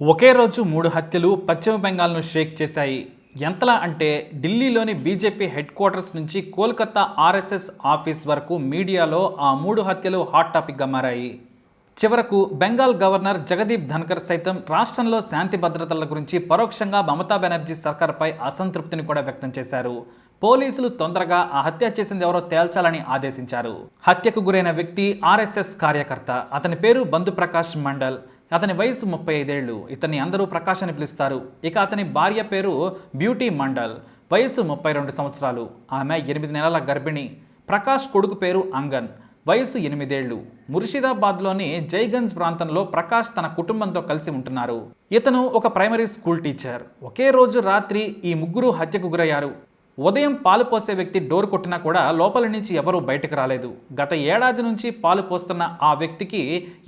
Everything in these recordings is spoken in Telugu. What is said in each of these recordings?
ఒకే రోజు మూడు హత్యలు పశ్చిమ బెంగాల్ను షేక్ చేశాయి. ఎంతలా అంటే ఢిల్లీలోని బీజేపీ హెడ్ క్వార్టర్స్ నుంచి కోల్కతా ఆర్ఎస్ఎస్ ఆఫీస్ వరకు మీడియాలో ఆ మూడు హత్యలు హాట్ టాపిక్గా మారాయి. చివరకు బెంగాల్ గవర్నర్ జగదీప్ ధన్కర్ సైతం రాష్ట్రంలో శాంతి భద్రతల గురించి పరోక్షంగా మమతా బెనర్జీ సర్కార్పై అసంతృప్తిని కూడా వ్యక్తం చేశారు. పోలీసులు తొందరగా ఆ హత్య చేసింది ఎవరో తేల్చాలని ఆదేశించారు. హత్యకు గురైన వ్యక్తి ఆర్ఎస్ఎస్ కార్యకర్త. అతని పేరు బంధు ప్రకాష్ మండల్. అతని వయసు ముప్పై ఐదేళ్ళు ఇతన్ని అందరూ ప్రకాష్ అని పిలుస్తారు. ఇక అతని భార్య పేరు బ్యూటీ మండల్. వయసు ముప్పై రెండు సంవత్సరాలు. ఆమె ఎనిమిది నెలల గర్భిణి. ప్రకాష్ కొడుకు పేరు అంగన్. వయసు ఎనిమిదేళ్ళు ముర్షిదాబాద్లోని జైగంజ్ ప్రాంతంలో ప్రకాష్ తన కుటుంబంతో కలిసి ఉంటున్నారు. ఇతను ఒక ప్రైమరీ స్కూల్ టీచర్. ఒకే రోజు రాత్రి ఈ ముగ్గురు హత్యకు గురయ్యారు. ఉదయం పాలు పోసే వ్యక్తి డోర్ కొట్టినా కూడా లోపల నుంచి ఎవరూ బయటకు రాలేదు. గత ఏడాది నుంచి పాలు పోస్తున్న ఆ వ్యక్తికి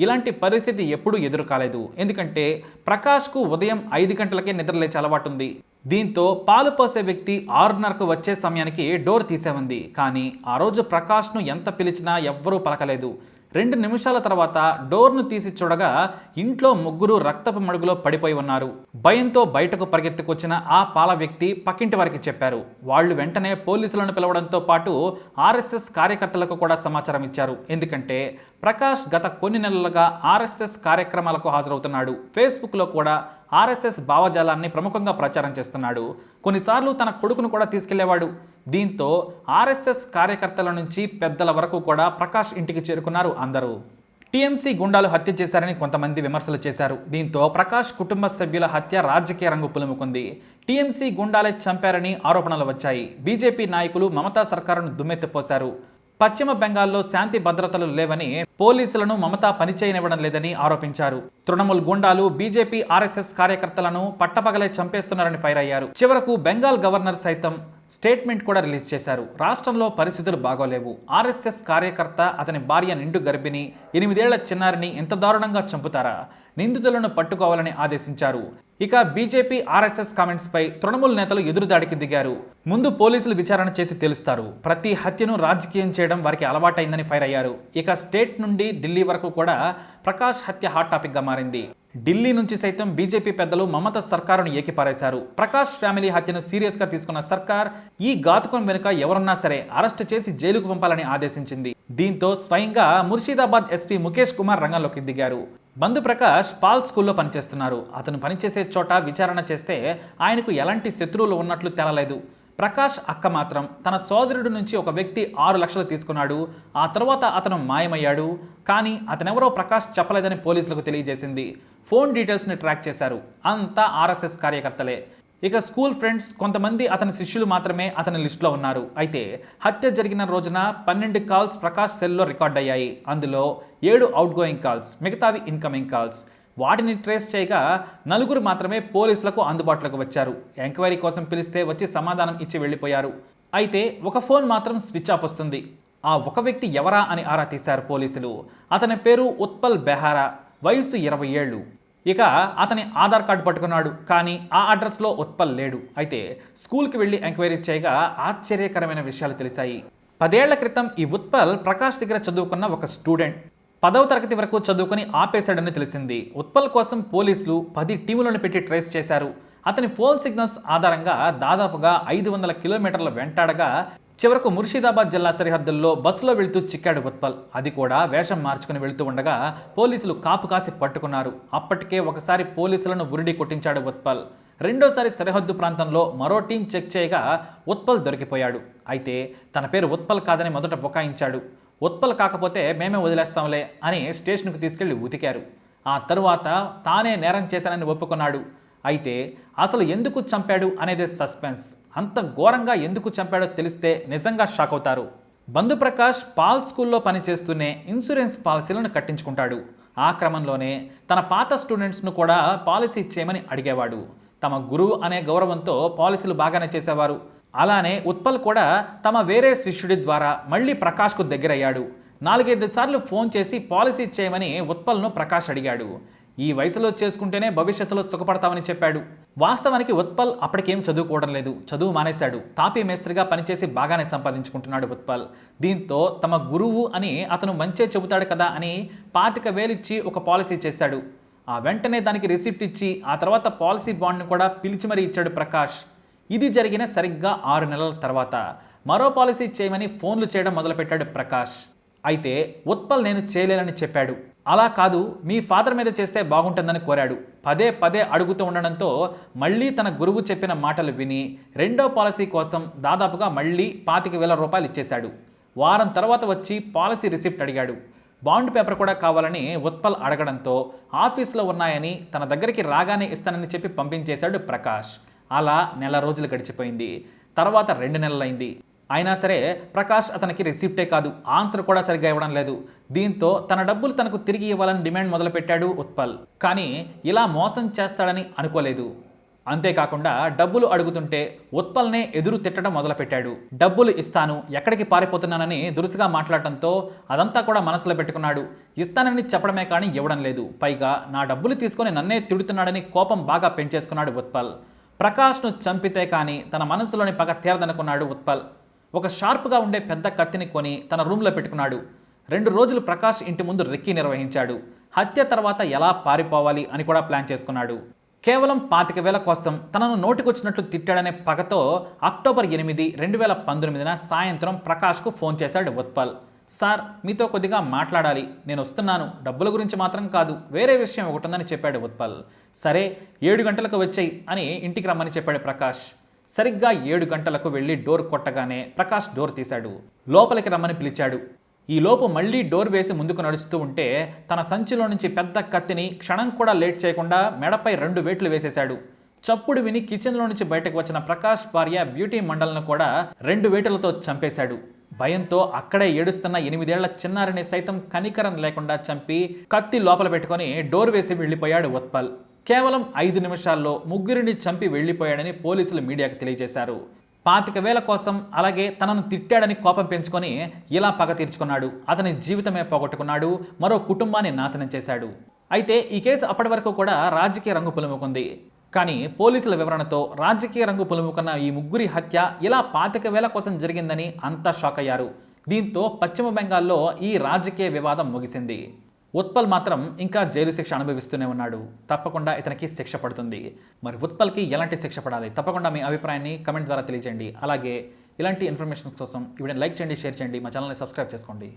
ఇలాంటి పరిస్థితి ఎప్పుడూ ఎదురు కాలేదు ఎందుకంటే ప్రకాష్కు ఉదయం ఐదు గంటలకే నిద్రలేచే అలవాటు ఉంది దీంతో పాలు పోసే వ్యక్తి ఆరున్నరకు వచ్చే సమయానికి డోర్ తీసేవంది. కానీ ఆ రోజు ప్రకాష్ను ఎంత పిలిచినా ఎవ్వరూ పలకలేదు. రెండు నిమిషాల తర్వాత డోర్ను తీసి చూడగా ఇంట్లో ముగ్గురు రక్తపు మడుగులో పడిపోయి ఉన్నారు. భయంతో బయటకు పరిగెత్తుకొచ్చిన ఆ పాల వ్యక్తి పక్కింటి వారికి చెప్పారు. వాళ్ళు వెంటనే పోలీసులను పిలవడంతో పాటు ఆర్ఎస్ఎస్ కార్యకర్తలకు కూడా సమాచారం ఇచ్చారు. ఎందుకంటే ప్రకాష్ గత కొన్ని నెలలుగా ఆర్ఎస్ఎస్ కార్యక్రమాలకు హాజరవుతున్నాడు. ఫేస్బుక్లో కూడా ఆర్ఎస్ఎస్ భావజాలాన్ని ప్రముఖంగా ప్రచారం చేస్తున్నాడు. కొన్నిసార్లు తన కొడుకును కూడా తీసుకెళ్ళేవాడు. దీంతో ఆర్ఎస్ఎస్ కార్యకర్తల నుంచి పెద్దల వరకు కూడా ప్రకాష్ ఇంటికి చేరుకున్నారు అందరూ. టీఎంసీ గుండాలు హత్య చేశారని కొంతమంది విమర్శలు చేశారు. దీంతో ప్రకాష్ కుటుంబ సభ్యుల హత్య రాజకీయ రంగు పులుముకుంది. టీఎంసీ గుండాలే చంపారని ఆరోపణలు వచ్చాయి. బీజేపీ నాయకులు మమతా సర్కారును దుమ్మెత్తిపోశారు. పశ్చిమ బెంగాల్లో శాంతి భద్రతలు లేవని పోలీసులను మమతా పనిచేయనివ్వడం లేదని ఆరోపించారు. తృణమూల్ గుండాలు బీజేపీ ఆర్ఎస్ఎస్ కార్యకర్తలను పట్టపగలే చంపేస్తున్నారని ఫైర్ అయ్యారు. చివరకు బెంగాల్ గవర్నర్ సైతం స్టేట్మెంట్ కూడా రిలీజ్ చేశారు. రాష్ట్రంలో పరిస్థితులు బాగోలేవు. ఆర్ఎస్ఎస్ కార్యకర్త అతని భార్య నిండు గర్భిణి ఎనిమిదేళ్ళ చిన్నారిని ఎంత దారుణంగా చంపుతారా? నిందితులను పట్టుకోవాలని ఆదేశించారు. ఇక బీజేపీ ఆర్ఎస్ఎస్ కామెంట్స్ పై తృణమూల్ నేతలు ఎదురుదాడికి దిగారు. ముందు పోలీసులు విచారణ చేసి తెలుస్తారు. ప్రతి హత్యను రాజకీయం చేయడం వారికి అలవాటైందని ఫైర్ అయ్యారు. ఇక స్టేట్ నుండి ఢిల్లీ వరకు కూడా ప్రకాష్ హత్య హాట్ టాపిక్గా మారింది. ఢిల్లీ నుంచి సైతం బీజేపీ పెద్దలు మమత సర్కారును ఏకిపారేశారు. ప్రకాష్ ఫ్యామిలీ హత్యను సీరియస్గా తీసుకున్న సర్కార్ ఈ ఘాతుకం వెనుక ఎవరున్నా సరే అరెస్ట్ చేసి జైలుకు పంపాలని ఆదేశించింది. దీంతో స్వయంగా ముర్షిదాబాద్ ఎస్పీ ముఖేష్ కుమార్ రంగంలోకి దిగారు. బంధు ప్రకాష్ పాల్ స్కూల్లో పనిచేస్తున్నారు. అతను పనిచేసే చోట విచారణ చేస్తే ఆయనకు ఎలాంటి శత్రువులు ఉన్నట్లు తెలలేదు. ప్రకాష్ అక్క మాత్రం తన సోదరుడి నుంచి ఒక వ్యక్తి ఆరు లక్షలు తీసుకున్నాడు. ఆ తర్వాత అతను మాయమయ్యాడు. కానీ అతనెవరో ప్రకాష్ చెప్పలేదని పోలీసులకు తెలియజేసింది. ఫోన్ డీటెయిల్స్ని ట్రాక్ చేశారు. అంతా ఆర్ఎస్ఎస్ కార్యకర్తలే. ఇక స్కూల్ ఫ్రెండ్స్ కొంతమంది అతని శిష్యులు మాత్రమే అతని లిస్టులో ఉన్నారు. అయితే హత్య జరిగిన రోజున పన్నెండు కాల్స్ ప్రకాష్ సెల్లో రికార్డ్ అయ్యాయి అందులో ఏడు అవుట్ గోయింగ్ కాల్స్ మిగతావి ఇన్కమింగ్ కాల్స్ వాటిని ట్రేస్ చేయగా నలుగురు మాత్రమే పోలీసులకు అందుబాటులోకి వచ్చారు. ఎంక్వైరీ కోసం పిలిస్తే వచ్చి సమాధానం ఇచ్చి వెళ్ళిపోయారు. అయితే ఒక ఫోన్ మాత్రం స్విచ్ ఆఫ్ వస్తుంది. ఆ ఒక వ్యక్తి ఎవరా అని ఆరా తీశారు పోలీసులు. అతని పేరు ఉత్పల్ బెహారా. వయసు ఇరవై ఏళ్ళు. ఇక అతని ఆధార్ కార్డు పట్టుకున్నాడు కానీ ఆ అడ్రస్లో ఉత్పల్ లేడు. అయితే స్కూల్కి వెళ్ళి ఎంక్వైరీ చేయగా ఆశ్చర్యకరమైన విషయాలు తెలిసాయి. పదేళ్ళ క్రితం ఈ ఉత్పల్ ప్రకాష్ దగ్గర చదువుకున్న ఒక స్టూడెంట్. పదవ తరగతి వరకు చదువుకొని ఆపేశాడని తెలిసింది. ఉత్పల్ కోసం పోలీసులు పది టీములను పెట్టి ట్రేస్ చేశారు. అతని ఫోన్ సిగ్నల్స్ ఆధారంగా దాదాపుగా ఐదు వందల కిలోమీటర్ల వెంటాడగా చివరకు ముర్షిదాబాద్ జిల్లా సరిహద్దుల్లో బస్సులో వెళ్తూ చిక్కాడు ఉత్పల్. అది కూడా వేషం మార్చుకుని వెళ్తూ ఉండగా పోలీసులు కాపు కాసి పట్టుకున్నారు. అప్పటికే ఒకసారి పోలీసులను ఉరిడి కొట్టించాడు ఉత్పల్. రెండోసారి సరిహద్దు ప్రాంతంలో మరో టీం చెక్ చేయగా ఉత్పల్ దొరికిపోయాడు. అయితే తన పేరు ఉత్పల్ కాదని మొదట బుకాయించాడు. ఉత్పల్ కాకపోతే మేమే వదిలేస్తాంలే అని స్టేషన్కు తీసుకెళ్ళి ఉతికారు. ఆ తరువాత తానే నేరం చేశానని ఒప్పుకున్నాడు. అయితే అసలు ఎందుకు చంపాడు అనేది సస్పెన్స్. అంత ఘోరంగా ఎందుకు చంపాడో తెలిస్తే నిజంగా షాక్ అవుతారు. బంధుప్రకాష్ పాల్ స్కూల్లో పనిచేస్తూనే ఇన్సూరెన్స్ పాలసీలను కట్టించుకుంటాడు. ఆ క్రమంలోనే తన పాత స్టూడెంట్స్ను కూడా పాలసీ ఇచ్చేయమని అడిగేవాడు. తమ గురువు అనే గౌరవంతో పాలసీలు బాగానే చేసేవారు. అలానే ఉత్పల్ కూడా తమ వేరే శిష్యుడి ద్వారా మళ్ళీ ప్రకాష్కు దగ్గరయ్యాడు. నాలుగైదు సార్లు ఫోన్ చేసి పాలసీ చేయమని ఉత్పల్ను ప్రకాష్ అడిగాడు. ఈ వయసులో చేసుకుంటేనే భవిష్యత్తులో సుఖపడతామని చెప్పాడు. వాస్తవానికి ఉత్పల్ అప్పటికేం చదువుకోవడం లేదు. చదువు మానేశాడు. తాపీ మేస్త్రిగా పనిచేసి బాగానే సంపాదించుకుంటున్నాడు ఉత్పల్. దీంతో తమ గురువు అని అతను మంచే చెబుతాడు కదా అని పాతిక వేలిచ్చి ఒక పాలసీ చేశాడు. ఆ వెంటనే దానికి రిసిప్ట్ ఇచ్చి ఆ తర్వాత పాలసీ బాండ్ని కూడా పిలిచి మరీ ఇచ్చాడు ప్రకాష్. ఇది జరిగిన సరిగ్గా ఆరు నెలల తర్వాత మరో పాలసీ చేయమని ఫోన్లు చేయడం మొదలుపెట్టాడు ప్రకాష్. అయితే ఉత్పల్ నేను చేయలేనని చెప్పాడు. అలా కాదు మీ ఫాదర్ మీద చేస్తే బాగుంటుందని కోరాడు. పదే పదే అడుగుతూ ఉండడంతో మళ్ళీ తన గురువు చెప్పిన మాటలు విని రెండో పాలసీ కోసం దాదాపుగా మళ్ళీ పాతిక వేల రూపాయలు ఇచ్చేశాడు. వారం తర్వాత వచ్చి పాలసీ రిసిప్ట్ అడిగాడు. బాండ్ పేపర్ కూడా కావాలని ఉత్పల్ అడగడంతో ఆఫీస్లో ఉన్నాయని తన దగ్గరికి రాగానే ఇస్తానని చెప్పి పంపించేశాడు ప్రకాష్. అలా నెల రోజులు గడిచిపోయింది. తర్వాత రెండు నెలలైంది. అయినా సరే ప్రకాష్ అతనికి రిసిప్టే కాదు. ఆన్సర్ కూడా సరిగ్గా ఇవ్వడం లేదు. దీంతో తన డబ్బులు తనకు తిరిగి ఇవ్వాలని డిమాండ్ మొదలుపెట్టాడు ఉత్పల్. కానీ ఇలా మోసం చేస్తాడని అనుకోలేదు. అంతేకాకుండా డబ్బులు అడుగుతుంటే ఉత్పల్నే ఎదురు తిట్టడం మొదలుపెట్టాడు. డబ్బులు ఇస్తాను ఎక్కడికి పారిపోతున్నానని దురుసుగా మాట్లాడటంతో అదంతా కూడా మనసులో పెట్టుకున్నాడు. ఇస్తానని చెప్పడమే కానీ ఇవ్వడం లేదు. పైగా నా డబ్బులు తీసుకొని నన్నే తిడుతున్నాడని కోపం బాగా పెంచేసుకున్నాడు ఉత్పల్. ప్రకాష్ను చంపితే కానీ తన మనసులోని పగ తీరదనుకున్నాడు ఉత్పల్. ఒక షార్ప్గా ఉండే పెద్ద కత్తిని కొని తన రూమ్లో పెట్టుకున్నాడు. రెండు రోజులు ప్రకాష్ ఇంటి ముందు రెక్కి నిర్వహించాడు. హత్య తర్వాత ఎలా పారిపోవాలి అని కూడా ప్లాన్ చేసుకున్నాడు. కేవలం పాతిక వేల కోసం తనను నోటికొచ్చినట్లు తిట్టాడనే పగతో అక్టోబర్ ఎనిమిది రెండు వేల పంతొమ్మిదిన సాయంత్రం ప్రకాష్కు ఫోన్ చేశాడు ఉత్పల్. సార్ మీతో కొద్దిగా మాట్లాడాలి. నేను వస్తున్నాను. డబ్బుల గురించి మాత్రం కాదు వేరే విషయం ఒకటి ఉందని చెప్పాడు ఉత్పల్. సరే ఏడు గంటలకు వచ్చాయి అని ఇంటికి రమ్మని చెప్పాడు ప్రకాష్. సరిగ్గా ఏడు గంటలకు వెళ్ళి డోర్ కొట్టగానే ప్రకాష్ డోర్ తీశాడు. లోపలికి రమ్మని పిలిచాడు. ఈ లోపు మళ్ళీ డోర్ వేసి ముందుకు నడుస్తూ ఉంటే తన సంచిలో నుంచి పెద్ద కత్తిని క్షణం కూడా లేట్ చేయకుండా మెడపై రెండు వేట్లు వేసేశాడు. చప్పుడు విని కిచెన్లో నుంచి బయటకు వచ్చిన ప్రకాష్ భార్య బ్యూటీ మండలను కూడా రెండు వేటలతో చంపేశాడు. భయంతో అక్కడే ఏడుస్తున్న ఎనిమిదేళ్ళ చిన్నారిని సైతం కనికరం లేకుండా చంపి కత్తి లోపల పెట్టుకొని డోర్ వేసి వెళ్ళిపోయాడు ఉత్పల్. కేవలం ఐదు నిమిషాల్లో ముగ్గురిని చంపి వెళ్ళిపోయాడని పోలీసులు మీడియాకు తెలియజేశారు. పాతిక వేల కోసం అలాగే తనను తిట్టాడని కోపం పెంచుకొని ఇలా పగ తీర్చుకున్నాడు. అతని జీవితమే పోగొట్టుకున్నాడు. మరో కుటుంబాన్ని నాశనం చేశాడు. అయితే ఈ కేసు అప్పటి వరకు కూడా రాజకీయ రంగు పులుముకుంది. కానీ పోలీసుల వివరణతో రాజకీయ రంగు పులుముకున్న ఈ ముగ్గురి హత్య ఇలా పాతిక వేల కోసం జరిగిందని అంతా షాక్ అయ్యారు. దీంతో పశ్చిమ బెంగాల్లో ఈ రాజకీయ వివాదం ముగిసింది. ఉత్పల్ మాత్రం ఇంకా జైలు శిక్ష అనుభవిస్తూనే ఉన్నాడు. తప్పకుండా ఇతనికి శిక్ష పడుతుంది. మరి ఉత్పల్కి ఎలాంటి శిక్ష పడాలి? తప్పకుండా మీ అభిప్రాయాన్ని కమెంట్ ద్వారా తెలియజేయండి అలాగే ఇలాంటి ఇన్ఫర్మేషన్ కోసం ఇవిడని లైక్ చేయండి షేర్ చేయండి. మా ఛానల్ని సబ్స్క్రైబ్ చేసుకోండి.